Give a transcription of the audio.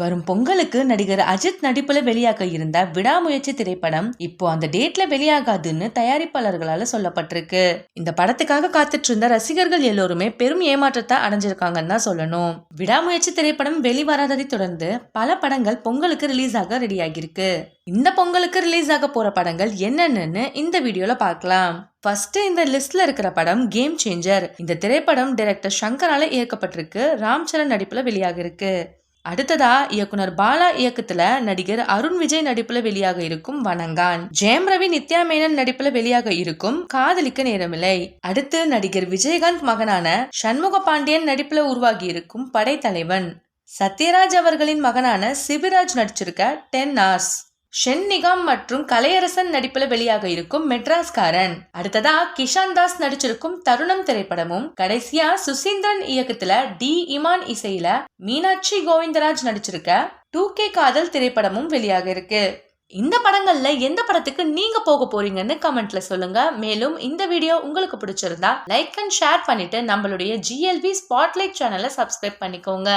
வரும் பொங்கலுக்கு நடிகர் அஜித் நடிப்புல வெளியாக இருந்த விடாமுயற்சி திரைப்படம் இப்போ அந்த டேட்ல வெளியாகாதுன்னு தயாரிப்பாளர்களால சொல்லப்பட்டிருக்கு. இந்த படத்துக்காக காத்துட்டு இருந்த ரசிகர்கள் எல்லோருமே பெரும் ஏமாற்றத்தை அடைஞ்சிருக்காங்கன்னு தான் சொல்லணும். விடாமுயற்சி திரைப்படம் வெளிவராததை தொடர்ந்து பல படங்கள் பொங்கலுக்கு ரிலீஸ் ஆக ரெடி ஆகியிருக்கு. இந்த பொங்கலுக்கு ரிலீஸ் ஆக போற படங்கள் என்னென்னு இந்த வீடியோல பார்க்கலாம். ஃபர்ஸ்ட் இந்த லிஸ்ட்ல இருக்கிற படம் கேம் சேஞ்சர் இந்த திரைப்படம் டைரக்டர் சங்கரால இயக்கப்பட்டிருக்கு. ராம் சரண் நடிப்புல வெளியாக இருக்கு அடுத்ததா இயக்குனர் பாலா இயக்கத்துல நடிகர் அருண் விஜய் நடிப்புல வெளியாக இருக்கும் வணங்கான். ஜெயம் ரவி நித்யா மேனன் நடிப்புல வெளியாக இருக்கும் காதலிக்க நேரமில்லை. அடுத்து நடிகர் விஜயகாந்த் மகனான சண்முக பாண்டியன் நடிப்புல உருவாகி இருக்கும் படைத்தலைவன். சத்யராஜ் அவர்களின் மகனான சிவிராஜ் நடிச்சிருக்க டென் ஆர்ஸ் ஷென்னிகாம் மற்றும் கலையரசன் நடிப்பில் வெளியாக இருக்கும் மெட்ராஸ்காரன். அடுத்ததா கிஷான் தாஸ் நடிச்சிருக்கும் தருணம் திரைப்படமும். கடைசியா சுசீந்திரன் இயக்கத்துல டி இமான் இசையில மீனாட்சி கோவிந்தராஜ் நடிச்சிருக்க டூ கே காதல் திரைப்படமும் வெளியாக இருக்கு. இந்த படங்கள்ல எந்த படத்துக்கு நீங்க போக போறீங்கன்னு கமெண்ட்ல சொல்லுங்க. மேலும் இந்த வீடியோ உங்களுக்கு பிடிச்சிருந்தா லைக் அண்ட் ஷேர் பண்ணிட்டு நம்மளுடைய ஜிஎல்வி ஸ்பாட்லைட் சேனலை சப்ஸ்கிரைப் பண்ணிக்கோங்க.